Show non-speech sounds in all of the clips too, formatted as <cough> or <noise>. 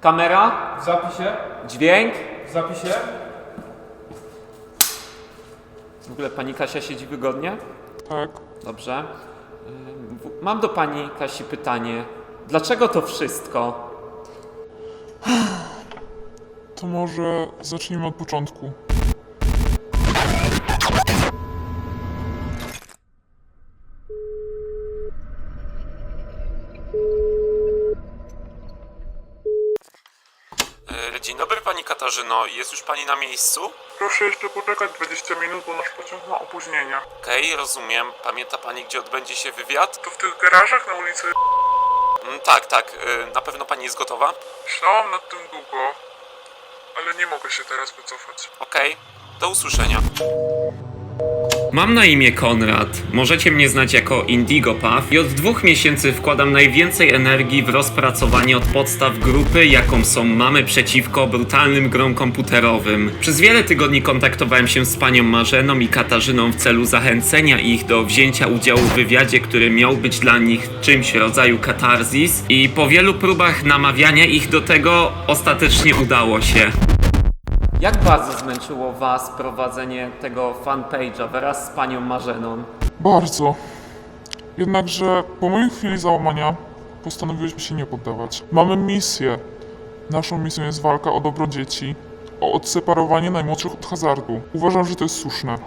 Kamera, W zapisie? dźwięk. W zapisie? W ogóle pani Kasia siedzi wygodnie? Tak. Dobrze. Ym, w- Mam do pani Kasi pytanie. Dlaczego to wszystko? To może zacznijmy od początku. Katarzyno, jest już pani na miejscu? Proszę jeszcze poczekać 20 minut, bo nasz pociąg ma opóźnienia. Okej, rozumiem. Pamięta pani, gdzie odbędzie się wywiad? To w tych garażach na ulicy Mm, tak, tak. e, Na pewno pani jest gotowa? myślałam nad tym długo, ale nie mogę się teraz wycofać. Okej, do usłyszenia. Mam na imię Konrad. Możecie mnie znać jako Indigo Puff i od dwóch miesięcy wkładam najwięcej energii w rozpracowanie od podstaw grupy, jaką są Mamy przeciwko brutalnym grom komputerowym. Przez wiele tygodni kontaktowałem się z panią Marzeną i Katarzyną w celu zachęcenia ich do wzięcia udziału w wywiadzie, który miał być dla nich czymś rodzaju katarzis i po wielu próbach namawiania ich do tego ostatecznie udało się. Jak bardzo zmęczyło Was prowadzenie tego fanpage'a wraz z panią Marzeną? Bardzo. Jednakże po mojej chwili załamania postanowiłyśmy się nie poddawać. Mamy misję. Naszą misją jest walka o dobro dzieci, o odseparowanie najmłodszych od hazardu. Uważam, że to jest słuszne.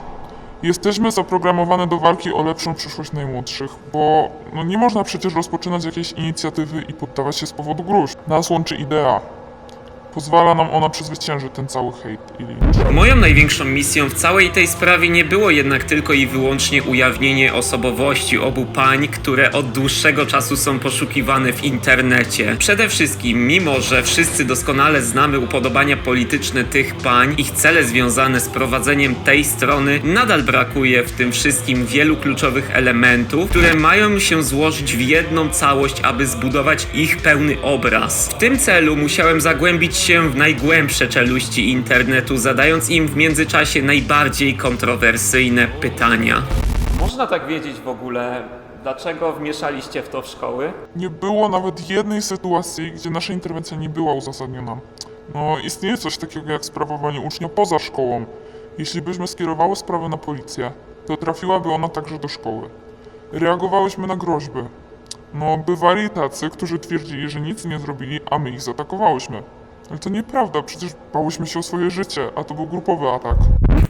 Jesteśmy zaprogramowane do walki o lepszą przyszłość najmłodszych, bo no nie można przecież rozpoczynać jakiejś inicjatywy i poddawać się z powodu gruźb. Nas łączy idea. Pozwala nam ona przezwyciężyć ten cały hejt i lincz. Moją największą misją w całej tej sprawie nie było jednak tylko i wyłącznie ujawnienie osobowości obu pań, które od dłuższego czasu są poszukiwane w internecie. Przede wszystkim, mimo że wszyscy doskonale znamy upodobania polityczne tych pań, ich cele związane z prowadzeniem tej strony, nadal brakuje w tym wszystkim wielu kluczowych elementów, które mają się złożyć w jedną całość, aby zbudować ich pełny obraz. W tym celu musiałem zagłębić się w najgłębsze czeluści internetu, zadając im w międzyczasie najbardziej kontrowersyjne pytania. Można tak wiedzieć w ogóle, dlaczego wmieszaliście w to w szkoły? Nie było nawet jednej sytuacji, gdzie nasza interwencja nie była uzasadniona. No, istnieje coś takiego jak sprawowanie ucznia poza szkołą. Jeśli byśmy skierowały sprawę na policję, to trafiłaby ona także do szkoły. Reagowałyśmy na groźby. No, bywali tacy, którzy twierdzili, że nic nie zrobili, a my ich zaatakowałyśmy. Ale to nieprawda, przecież bałyśmy się o swoje życie, a to był grupowy atak.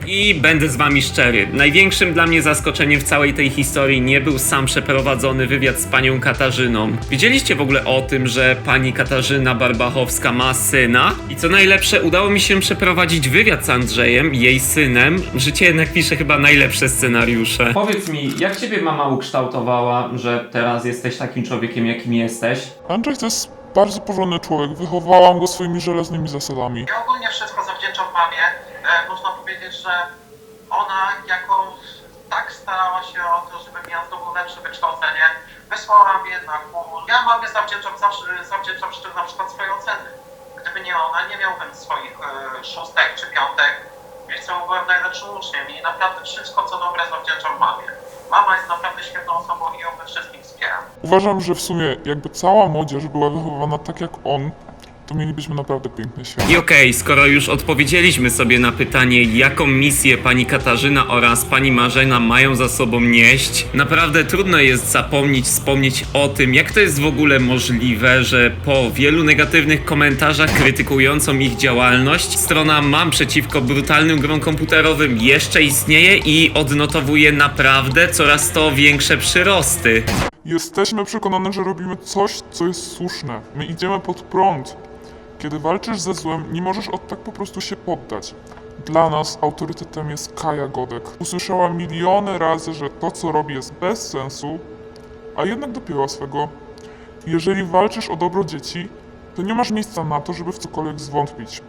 I będę z wami szczery. Największym dla mnie zaskoczeniem w całej tej historii nie był sam przeprowadzony wywiad z panią Katarzyną. Wiedzieliście w ogóle o tym, że pani Katarzyna Barbachowska ma syna? I co najlepsze, udało mi się przeprowadzić wywiad z Andrzejem, jej synem. Życie jednak pisze chyba najlepsze scenariusze. Powiedz mi, jak ciebie mama ukształtowała, że teraz jesteś takim człowiekiem, jakim jesteś? Andrzej to jest bardzo porządny człowiek, wychowałam go swoimi żelaznymi zasadami. Ja ogólnie wszystko zawdzięczam mamie. E, można powiedzieć, że ona jako tak starała się o to, żebym ja zdobył lepsze wykształcenie. Wysłała mnie na. Ja mamie zawdzięczam zawsze, zawdzięczam szczerze na przykład swoje oceny. Gdyby nie ona, nie miałbym swoich e, szóstek czy piątek. Więc byłem najlepszym uczniem i naprawdę wszystko co dobre zawdzięczam mamie. Mama jest naprawdę świetną osobą i ją we wszystkim wspieram. Uważam, że w sumie jakby cała młodzież była wychowywana tak jak on, to mielibyśmy naprawdę piękny świat. I okej, skoro już odpowiedzieliśmy sobie na pytanie, jaką misję pani Katarzyna oraz pani Marzena mają za sobą nieść, naprawdę trudno jest zapomnieć, wspomnieć o tym, jak to jest w ogóle możliwe, że po wielu negatywnych komentarzach krytykującą ich działalność, strona Mam przeciwko brutalnym grom komputerowym jeszcze istnieje i odnotowuje naprawdę coraz to większe przyrosty. Jesteśmy przekonane, że robimy coś, co jest słuszne. My idziemy pod prąd. Kiedy walczysz ze złem, nie możesz od tak po prostu się poddać. Dla nas autorytetem jest Kaja Godek. Usłyszała miliony razy, że to, co robi, jest bez sensu, a jednak dopięła swego. Jeżeli walczysz o dobro dzieci, to nie masz miejsca na to, żeby w cokolwiek zwątpić.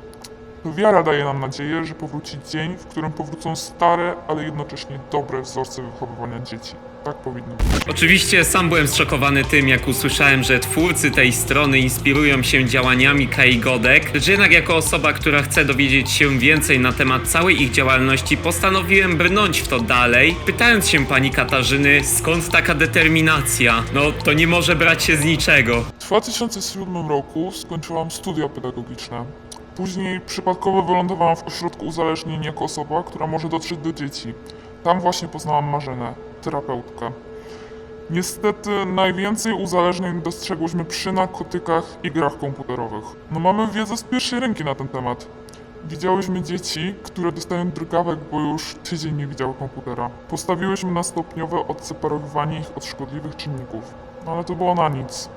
Wiara daje nam nadzieję, że powróci dzień, w którym powrócą stare, ale jednocześnie dobre wzorce wychowywania dzieci. Tak powinno być. Oczywiście sam byłem zszokowany tym, jak usłyszałem, że twórcy tej strony inspirują się działaniami Kai Godek, lecz jednak jako osoba, która chce dowiedzieć się więcej na temat całej ich działalności, postanowiłem brnąć w to dalej, pytając się pani Katarzyny, skąd taka determinacja? No, to nie może brać się z niczego. W 2007 roku skończyłam studia pedagogiczne. Później przypadkowo wylądowałam w ośrodku uzależnień jako osoba, która może dotrzeć do dzieci. Tam właśnie poznałam Marzenę, terapeutkę. Niestety najwięcej uzależnień dostrzegłyśmy przy narkotykach i grach komputerowych. No mamy wiedzę z pierwszej ręki na ten temat. Widziałyśmy dzieci, które dostają drgawek, bo już tydzień nie widziały komputera. Postawiłyśmy na stopniowe odseparowywanie ich od szkodliwych czynników. No ale to było na nic.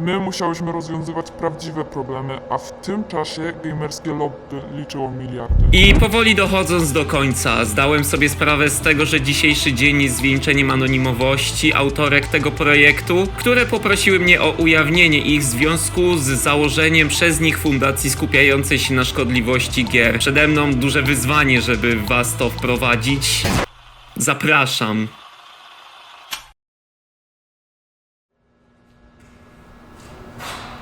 My musiałyśmy rozwiązywać prawdziwe problemy, a w tym czasie gamerskie lobby liczyło miliardy. I powoli dochodząc do końca, zdałem sobie sprawę z tego, że dzisiejszy dzień jest zwieńczeniem anonimowości autorek tego projektu, które poprosiły mnie o ujawnienie ich w związku z założeniem przez nich fundacji skupiającej się na szkodliwości gier. Przede mną duże wyzwanie, żeby was to wprowadzić. Zapraszam.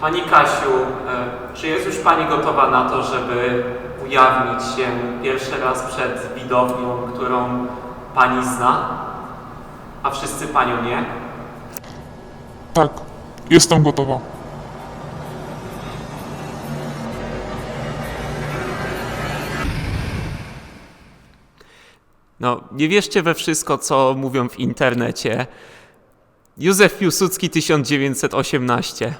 Pani Kasiu, e, czy jest już Pani gotowa na to, żeby ujawnić się pierwszy raz przed widownią, którą Pani zna, a wszyscy Panią nie? Tak, jestem gotowa. No, nie wierzcie we wszystko, co mówią w internecie. Józef Piłsudski 1918.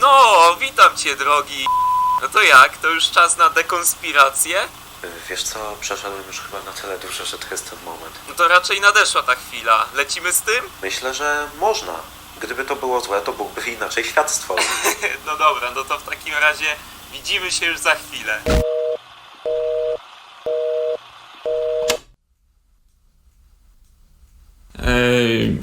No, drogi. No to jak? To już czas na dekonspirację? Wiesz co, przeszedłem już chyba na tyle dużo, że to jest ten moment. No to raczej nadeszła ta chwila. Lecimy z tym? <laughs> Myślę, że można. Gdyby to było złe, to byłby inaczej świat stworzył. <laughs> No dobra, no to w takim razie widzimy się już za chwilę.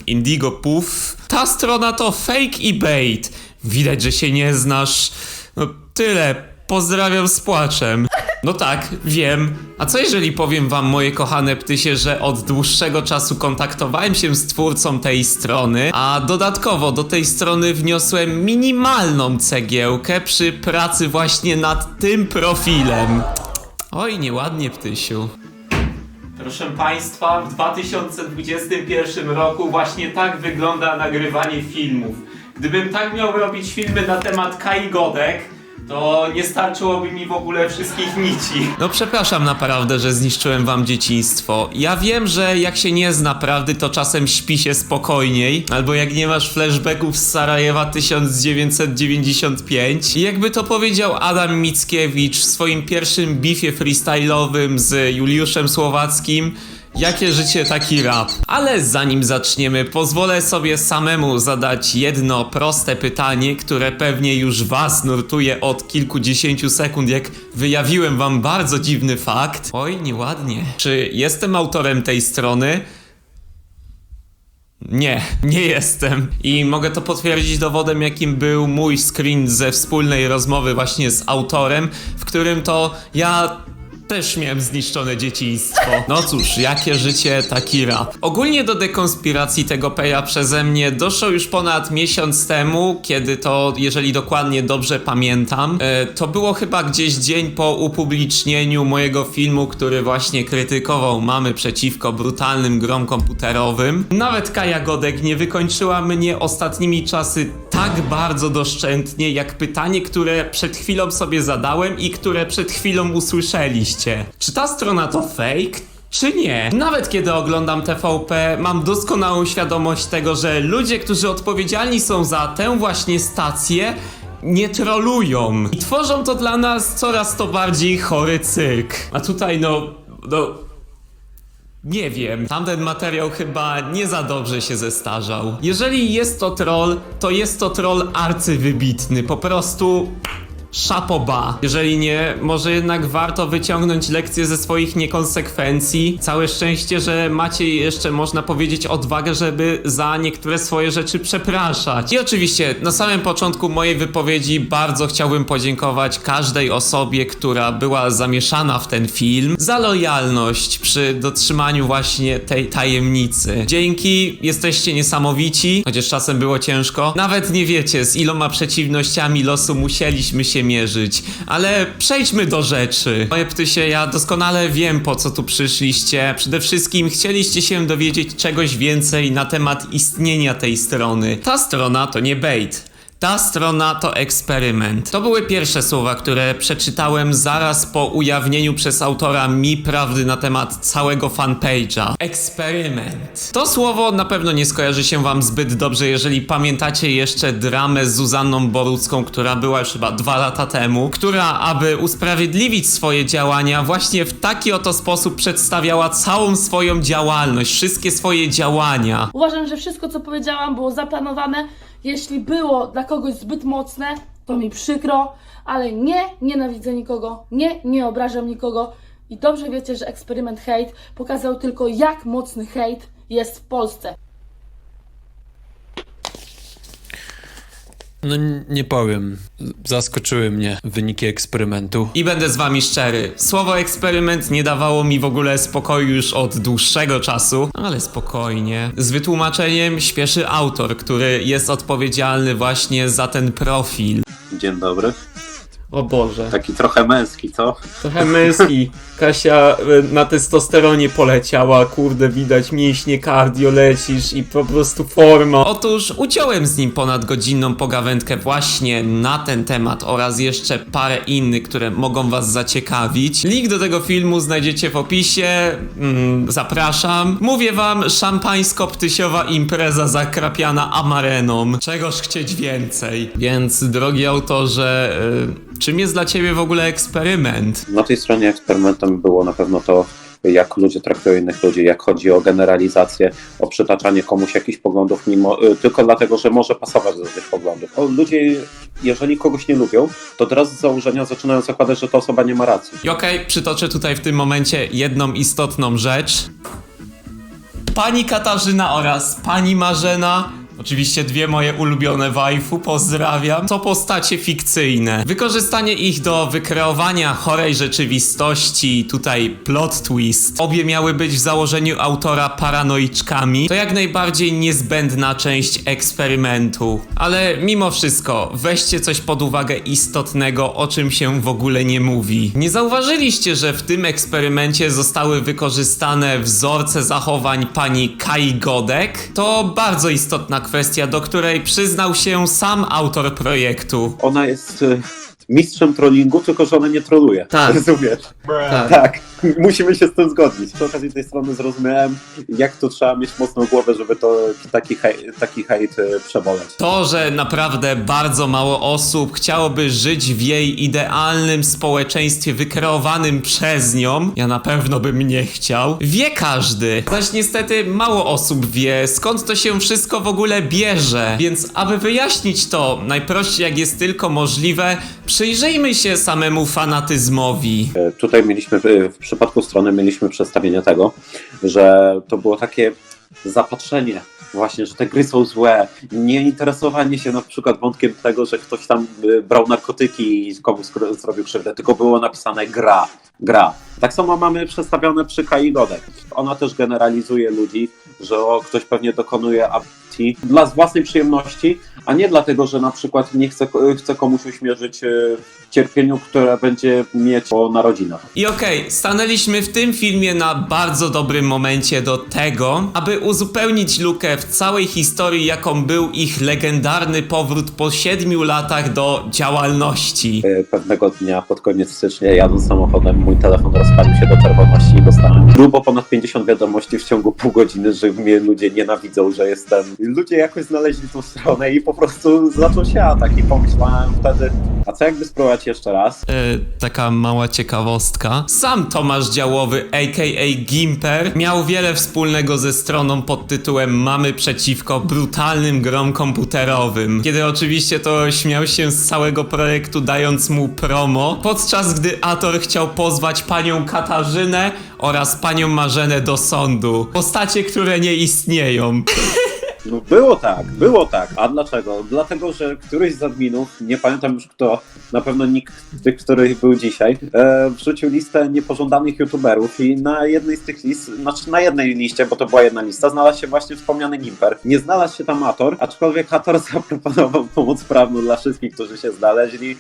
Indigo Puff. Ta strona to fake i bait. Widać, że się nie znasz. No tyle. Pozdrawiam z płaczem. No tak, wiem. A co jeżeli powiem wam, moje kochane ptysie, że od dłuższego czasu kontaktowałem się z twórcą tej strony, a dodatkowo do tej strony wniosłem minimalną cegiełkę przy pracy właśnie nad tym profilem. Oj, nieładnie, ptysiu. Proszę Państwa, w 2021 roku właśnie tak wygląda nagrywanie filmów. Gdybym tak miał robić filmy na temat Kai Godek, to nie starczyłoby mi w ogóle wszystkich nici. No przepraszam naprawdę, że zniszczyłem wam dzieciństwo. Ja wiem, że jak się nie zna prawdy, to czasem śpi się spokojniej, albo jak nie masz flashbacków z Sarajewa 1995. I jakby to powiedział Adam Mickiewicz w swoim pierwszym bifie freestyle'owym z Juliuszem Słowackim, Jakie życie, taki rap. Ale zanim zaczniemy, pozwolę sobie samemu zadać jedno proste pytanie, które pewnie już was nurtuje od kilkudziesięciu sekund, jak wyjawiłem wam bardzo dziwny fakt. Oj, nieładnie. Czy jestem autorem tej strony? Nie, nie jestem. I mogę to potwierdzić dowodem, jakim był mój screen ze wspólnej rozmowy właśnie z autorem, w którym to ja też miałem zniszczone dzieciństwo. No cóż, jakie życie, taki rap. Ogólnie do dekonspiracji tego peja przeze mnie doszło już ponad miesiąc temu, kiedy to, jeżeli dokładnie dobrze pamiętam, e, to było chyba gdzieś dzień po upublicznieniu mojego filmu, który właśnie krytykował mamy przeciwko brutalnym grom komputerowym. Nawet Kaja Godek nie wykończyła mnie ostatnimi czasy tak bardzo doszczętnie, jak pytanie, które przed chwilą sobie zadałem i które przed chwilą usłyszeliście. Czy ta strona to fake? Czy nie? Nawet kiedy oglądam TVP, mam doskonałą świadomość tego, że ludzie, którzy odpowiedzialni są za tę właśnie stację, nie trolują. I tworzą to dla nas coraz to bardziej chory cyrk. A tutaj no, no, nie wiem, tamten materiał chyba nie za dobrze się zestarzał. Jeżeli jest to troll, to jest to troll arcywybitny, po prostu Szapoba. Jeżeli nie, może jednak warto wyciągnąć lekcje ze swoich niekonsekwencji. Całe szczęście, że macie jeszcze, można powiedzieć, odwagę, żeby za niektóre swoje rzeczy przepraszać. I oczywiście, na samym początku mojej wypowiedzi bardzo chciałbym podziękować każdej osobie, która była zamieszana w ten film, za lojalność przy dotrzymaniu właśnie tej tajemnicy. Dzięki, jesteście niesamowici, chociaż czasem było ciężko. Nawet nie wiecie, z iloma przeciwnościami losu musieliśmy się mierzyć. Ale przejdźmy do rzeczy. Moje ptysie, ja doskonale wiem, po co tu przyszliście. Przede wszystkim chcieliście się dowiedzieć czegoś więcej na temat istnienia tej strony. Ta strona to nie bait. Ta strona to eksperyment. To były pierwsze słowa, które przeczytałem zaraz po ujawnieniu przez autora mi prawdy na temat całego fanpage'a. Eksperyment. To słowo na pewno nie skojarzy się wam zbyt dobrze, jeżeli pamiętacie jeszcze dramę z Zuzanną Borucką, która była już chyba dwa lata temu, która, aby usprawiedliwić swoje działania, właśnie w taki oto sposób przedstawiała całą swoją działalność, wszystkie swoje działania. Uważam, że wszystko, co powiedziałam, było zaplanowane. Jeśli było dla kogoś zbyt mocne, to mi przykro, ale nie nienawidzę nikogo, nie nie obrażam nikogo. I dobrze wiecie, że eksperyment hate pokazał tylko, jak mocny hate jest w Polsce. No nie powiem. Zaskoczyły mnie wyniki eksperymentu. I będę z wami szczery. Słowo eksperyment nie dawało mi w ogóle spokoju już od dłuższego czasu, ale spokojnie. Z wytłumaczeniem śpieszy autor, który jest odpowiedzialny właśnie za ten profil. Dzień dobry. O Boże. Taki trochę męski, co? Trochę męski. Kasia y, na testosteronie poleciała, kurde, widać mięśnie cardio, lecisz i po prostu forma. Otóż uciąłem z nim ponad godzinną pogawędkę właśnie na ten temat oraz jeszcze parę innych, które mogą was zaciekawić. Link do tego filmu znajdziecie w opisie. Mm, zapraszam. Mówię wam, szampańsko-ptysiowa impreza zakrapiana amareną. Czegoż chcieć więcej. Więc, drogi autorze, y, czym jest dla ciebie w ogóle eksperyment? Na tej stronie eksperymentem było na pewno to, jak ludzie traktują innych ludzi, jak chodzi o generalizację, o przytaczanie komuś jakichś poglądów, mimo, y, tylko dlatego, że może pasować do tych poglądów. O, ludzie, jeżeli kogoś nie lubią, to teraz z założenia zaczynają zakładać, że ta osoba nie ma racji. Okej, przytoczę tutaj w tym momencie jedną istotną rzecz. Pani Katarzyna oraz pani Marzena. Oczywiście dwie moje ulubione waifu, pozdrawiam. To postacie fikcyjne. Wykorzystanie ich do wykreowania chorej rzeczywistości, tutaj plot twist. Obie miały być w założeniu autora paranoiczkami. To jak najbardziej niezbędna część eksperymentu. Ale mimo wszystko, weźcie coś pod uwagę istotnego, o czym się w ogóle nie mówi. Nie zauważyliście, że w tym eksperymencie zostały wykorzystane wzorce zachowań pani Kai Godek? To bardzo istotna kwestia, do której przyznał się sam autor projektu. Ona jest y, mistrzem trollingu, tylko że ona nie troluje. Tak. Rozumiesz? Tak. Tak, <laughs> musimy się z tym zgodzić. Przy okazji tej strony zrozumiałem, jak to trzeba mieć mocną głowę, żeby to taki, hej, taki hejt y, przeboleć. To, że naprawdę bardzo mało osób chciałoby żyć w jej idealnym społeczeństwie wykreowanym przez nią, ja na pewno bym nie chciał, wie każdy. Zaś niestety mało osób wie, skąd to się wszystko w ogóle bierze. Więc aby wyjaśnić to najprościej jak jest tylko możliwe, przyjrzyjmy się samemu fanatyzmowi. E, Tutaj mieliśmy, e, w przypadku strony mieliśmy przedstawienie tego, że to było takie zapatrzenie właśnie, że te gry są złe, nie interesowanie się na przykład wątkiem tego, że ktoś tam e, brał narkotyki i komuś zrobił krzywdę, tylko było napisane gra, gra. Tak samo mamy przedstawione przy Kai Godek. Ona też generalizuje ludzi, że o, ktoś pewnie dokonuje dla własnej przyjemności, a nie dlatego, że na przykład nie chce, chce komuś uśmierzyć e, cierpieniu, które będzie mieć po narodzinach. I okej, stanęliśmy w tym filmie na bardzo dobrym momencie do tego, aby uzupełnić lukę w całej historii, jaką był ich legendarny powrót po siedmiu latach do działalności. E, Pewnego dnia pod koniec stycznia jadąc samochodem mój telefon rozpalił się do czerwoności i dostałem grubo ponad 50 wiadomości w ciągu pół godziny, że mnie ludzie nienawidzą, że jestem ludzie jakoś znaleźli tą stronę i po prostu zaczął się atak i pomyślałem wtedy, a co jakby spróbować jeszcze raz? E, taka mała ciekawostka. Sam Tomasz Działowy, a.k.a. Gimper, miał wiele wspólnego ze stroną pod tytułem Mamy przeciwko brutalnym grom komputerowym. Kiedy oczywiście to śmiał się z całego projektu dając mu promo, podczas gdy Ator chciał pozwać panią Katarzynę oraz panią Marzenę do sądu. Postacie, które nie istnieją. <laughs> No było tak, było tak. A dlaczego? Dlatego, że któryś z adminów, nie pamiętam już kto, na pewno nikt z tych, których był dzisiaj, e, wrzucił listę niepożądanych youtuberów i na jednej z tych list, znaczy na jednej liście, bo to była jedna lista, znalazł się właśnie wspomniany Gimper. Nie znalazł się tam Ator, aczkolwiek Ator <laughs> zaproponował pomoc prawną dla wszystkich, którzy się znaleźli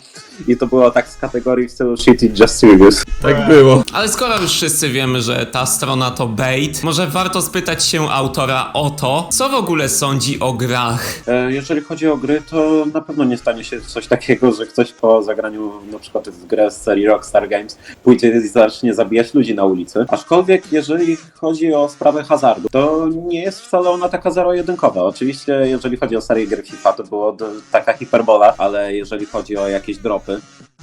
i to było tak z kategorii w stylu shit it just serious. Tak było. Ale skoro już wszyscy wiemy, że ta strona to bait, może warto spytać się autora o to, co w ogóle sądzi o grach. E, Jeżeli chodzi o gry, to na pewno nie stanie się coś takiego, że ktoś po zagraniu na przykład w grę z serii Rockstar Games pójdzie i zacznie zabijać ludzi na ulicy. Aczkolwiek jeżeli chodzi o sprawę hazardu, to nie jest wcale ona taka zero-jedynkowa. Oczywiście jeżeli chodzi o serię gier FIFA, to było d- taka hiperbola, ale jeżeli chodzi o jakieś dropy,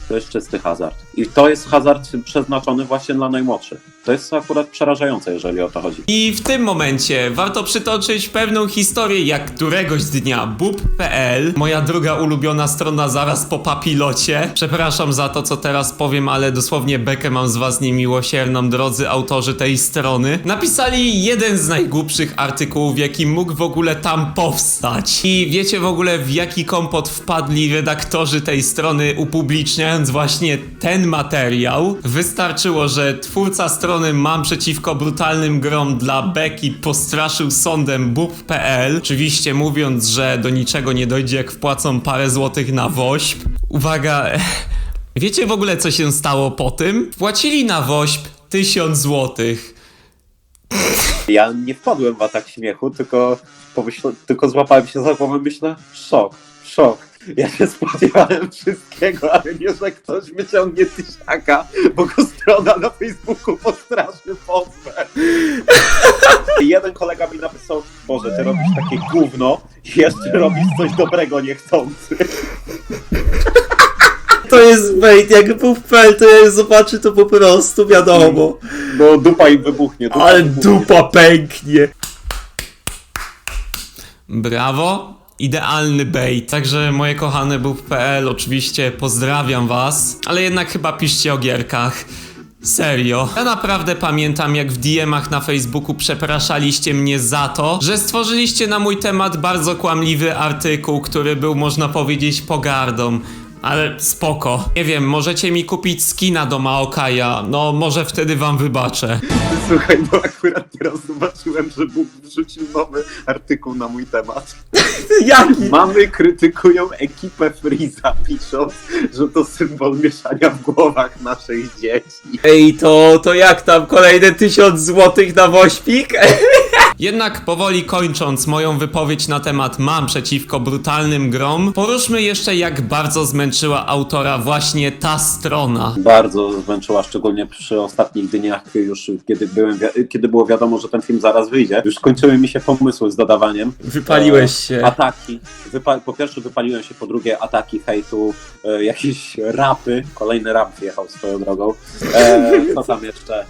to jest czysty hazard. I to jest hazard przeznaczony właśnie dla najmłodszych. To jest akurat przerażające, jeżeli o to chodzi. I w tym momencie warto przytoczyć pewną historię, jak któregoś dnia bub.pl, moja druga ulubiona strona zaraz po papilocie. Przepraszam za to, co teraz powiem, ale dosłownie bekę mam z was niemiłosierną, drodzy autorzy tej strony. Napisali jeden z najgłupszych artykułów, jaki mógł w ogóle tam powstać. I wiecie w ogóle w jaki kompot wpadli redaktorzy tej strony upubliczniając właśnie ten materiał? Wystarczyło, że twórca strony Mam przeciwko brutalnym grom dla Beki postraszył sądem bub.pl, oczywiście mówiąc, że do niczego nie dojdzie jak wpłacą parę złotych na woźb. Uwaga, <laughs> wiecie w ogóle co się stało po tym? Wpłacili na woźb tysiąc złotych. Ja nie wpadłem w atak śmiechu, tylko, pomyśl, tylko złapałem się za głowę, myślę, szok, szok. Ja się spodziewałem wszystkiego, ale nie, że ktoś wyciągnie tysiaka, bo go strona na Facebooku postraszy pozwę. Jeden kolega mi napisał, Boże, ty robisz takie gówno i jeszcze robisz coś dobrego niechcący. To jest bait, jak był pel, to jak zobaczy to po prostu wiadomo. No dupa im wybuchnie. Dupa Ale wybuchnie. dupa pęknie. Brawo. Idealny bait. Także moje kochane bub.pl, oczywiście pozdrawiam was, ale jednak chyba piszcie o gierkach. Serio. Ja naprawdę pamiętam, jak w DM-ach na Facebooku przepraszaliście mnie za to, że stworzyliście na mój temat bardzo kłamliwy artykuł, który był, można powiedzieć, pogardą. Ale spoko. Nie wiem, możecie mi kupić skina do Maokaja. No, może wtedy wam wybaczę. Słuchaj, bo akurat teraz zobaczyłem, że Bóg wrzucił nowy artykuł na mój temat. <laughs> Jaki? Mamy krytykują ekipę Freeza, pisząc, że to symbol mieszania w głowach naszych dzieci. Ej, to, to jak tam, kolejne tysiąc złotych na wośpik? <laughs> Jednak powoli kończąc moją wypowiedź na temat mam przeciwko brutalnym grom, poruszmy jeszcze jak bardzo zmęczyła autora właśnie ta strona. Bardzo zmęczyła, szczególnie przy ostatnich dniach, już kiedy, byłem, kiedy było wiadomo, że ten film zaraz wyjdzie. Już skończyły mi się pomysły z dodawaniem. Wypaliłeś E, się. Ataki. Wypa- po pierwsze wypaliłem się, po drugie ataki, hejtu, e, jakieś rapy. Kolejny rap wjechał swoją drogą. E, co tam jeszcze?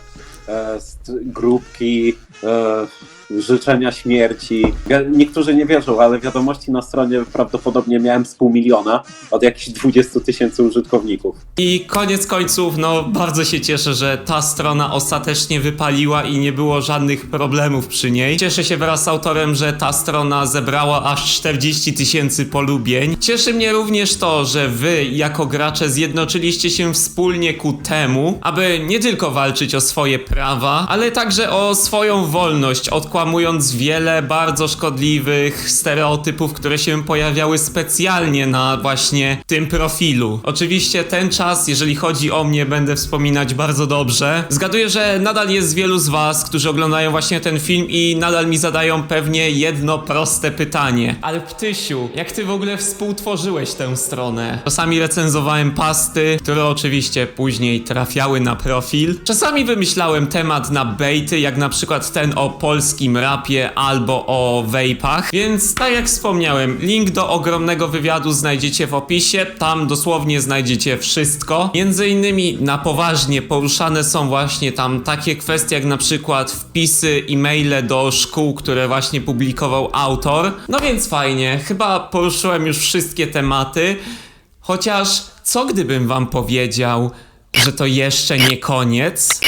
E, grupki, e, życzenia śmierci. Niektórzy nie wierzą, ale wiadomości na stronie prawdopodobnie miałem z pół miliona od jakichś 20 tysięcy użytkowników. I koniec końców, no bardzo się cieszę, że ta strona ostatecznie wypaliła i nie było żadnych problemów przy niej. Cieszę się wraz z autorem, że ta strona zebrała aż 40 tysięcy polubień. Cieszy mnie również to, że wy jako gracze zjednoczyliście się wspólnie ku temu, aby nie tylko walczyć o swoje prawa, ale także o swoją wolność, odkłamując wiele bardzo szkodliwych stereotypów, które się pojawiały specjalnie na właśnie tym profilu. Oczywiście ten czas, jeżeli chodzi o mnie, będę wspominać bardzo dobrze. Zgaduję, że nadal jest wielu z was, którzy oglądają właśnie ten film i nadal mi zadają pewnie jedno proste pytanie. Ale Ptysiu, jak ty w ogóle współtworzyłeś tę stronę? Czasami recenzowałem pasty, które oczywiście później trafiały na profil. Czasami wymyślałem temat na baity, jak na przykład ten o polski polskim rapie albo o vapach. Więc tak jak wspomniałem, link do ogromnego wywiadu znajdziecie w opisie. Tam dosłownie znajdziecie wszystko. Między innymi na poważnie poruszane są właśnie tam takie kwestie jak na przykład wpisy, e-maile do szkół, które właśnie publikował autor. No więc fajnie, chyba poruszyłem już wszystkie tematy. Chociaż co gdybym wam powiedział, że to jeszcze nie koniec?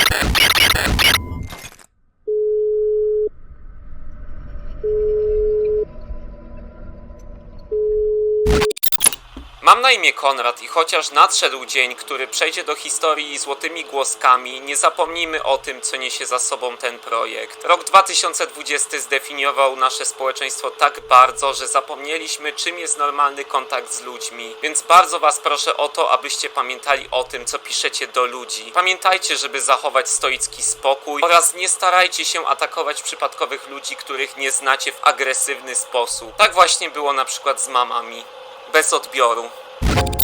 Mam na imię Konrad i chociaż nadszedł dzień, który przejdzie do historii złotymi głoskami, nie zapomnijmy o tym, co niesie za sobą ten projekt. Rok 2020 zdefiniował nasze społeczeństwo tak bardzo, że zapomnieliśmy, czym jest normalny kontakt z ludźmi. Więc bardzo Was proszę o to, abyście pamiętali o tym, co piszecie do ludzi. Pamiętajcie, żeby zachować stoicki spokój oraz nie starajcie się atakować przypadkowych ludzi, których nie znacie w agresywny sposób. Tak właśnie było na przykład z mamami bez odbioru. you